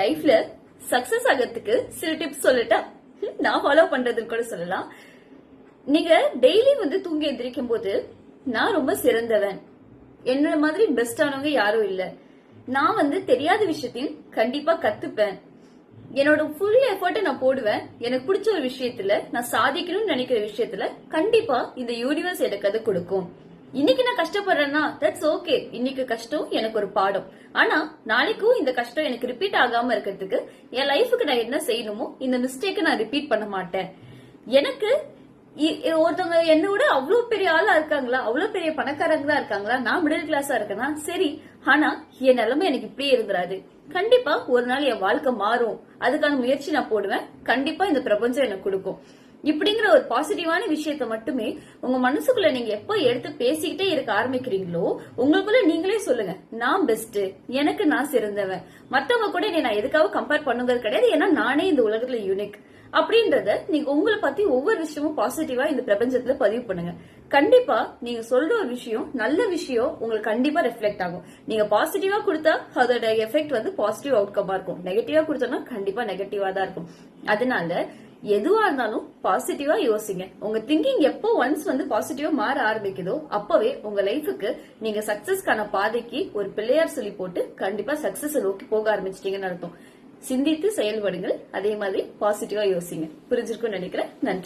லைஃப்ல சக்சஸ் ஆகிறதுக்கு சில டிப்ஸ் சொல்லட்டா நான் ஃபாலோ பண்றதுன்னு கூட சொல்லலாம். நீங்க டெய்லி வந்து தூங்கி எந்திரிக்கும் போது நான் ரொம்ப சிறந்தவன். என்னோட மாதிரி பெஸ்டானவங்க யாரும் இல்ல. நான் வந்து தெரியாத விஷயத்தையும் கண்டிப்பா கத்துப்பேன். என்னோட ஃபுல் எஃபர்ட்டை நான் போடுவேன். எனக்கு பிடிச்ச ஒரு விஷயத்துல நான் சாதிக்கணும்னு நினைக்கிற விஷயத்துல கண்டிப்பா இந்த யூனிவர்ஸ் எனக்கு அது கொடுக்கும். இன்னைக்கு நான் கஷ்டப்படுறேன்னா தட்ஸ் ஓகே இன்னைக்கு கஷ்டம் எனக்கு ஒரு பாடம். ஆனா நாளைக்கும் இந்த கஷ்டம் எனக்கு ரிப்பீட் ஆகாம இருக்கிறதுக்கு என் லைஃபுக்கு நான் என்ன செய்யணுமோ இந்த மிஸ்டேக்கை நான் ரிப்பீட் பண்ண மாட்டேன். எனக்கு இ- ஒருத்தவங்க என்ன விட அவ்வளவு பெரிய ஆளா இருக்காங்களா? அவ்வளவு பெரிய பணக்காரங்களா இருக்காங்களா? நான் மிடில் கிளாஸா இருக்கேனா? சரி. ஆனா என் நிலைமை எனக்கு இப்படியே இருந்துராது. கண்டிப்பா ஒரு நாள் என் வாழ்க்கை மாறும். அதுக்கான முயற்சி நான் போடுவேன். கண்டிப்பா இந்த பிரபஞ்சம் எனக்கு கொடுக்கும். இப்படிங்கிற ஒரு பாசிட்டிவான விஷயத்த மட்டுமே உங்க மனசுக்குள்ள நீங்க எப்போ எடுத்து பேசிக்கிட்டே இருக்க ஆரம்பிக்கிறீங்களோ உங்களுக்குள்ள நீங்களே சொல்லுங்க நான் பெஸ்ட் எனக்கு நான் சிறந்தவன். மத்தவங்க கூட என்னை நான் எதுக்காக கம்பேர் பண்ணுங்கிறது கிடையாது ஏன்னா நானே இந்த உலகத்துல யூனிக் அப்படின்றத நீங்க உங்களை பத்தி ஒவ்வொரு விஷயமும் பாசிட்டிவா இந்த பிரபஞ்சத்துல பதிவு பண்ணுங்க. கண்டிப்பா நீங்க சொல்ற ஒரு விஷயம் நல்ல விஷயம் உங்களுக்கு கண்டிப்பா ரெஃப்ளெக்ட் ஆகும். நீங்க பாசிட்டிவா கொடுத்தா அதோட எஃபெக்ட் வந்து பாசிட்டிவ் அவுட்கமா இருக்கும். நெகட்டிவா கொடுத்தோம்னா கண்டிப்பா நெகட்டிவா தான் இருக்கும். அதனால எதுவா இருந்தாலும் பாசிட்டிவா யோசிங்க. உங்க திங்கிங் எப்போ ஒன்ஸ் வந்து பாசிட்டிவா மாற ஆரம்பிக்குதோ அப்பவே உங்க லைஃபுக்கு நீங்க சக்சஸ்க்கான பாதைக்கு ஒரு பிள்ளையார் சொல்லி போட்டு கண்டிப்பா சக்சஸ் நோக்கி போக ஆரம்பிச்சிட்டீங்கன்னு அர்த்தம். சிந்தித்து செயல்படுங்கள். அதே மாதிரி பாசிட்டிவா யோசிங்க. புரிஞ்சிருக்கும்னு நினைக்கிறேன். நன்றி.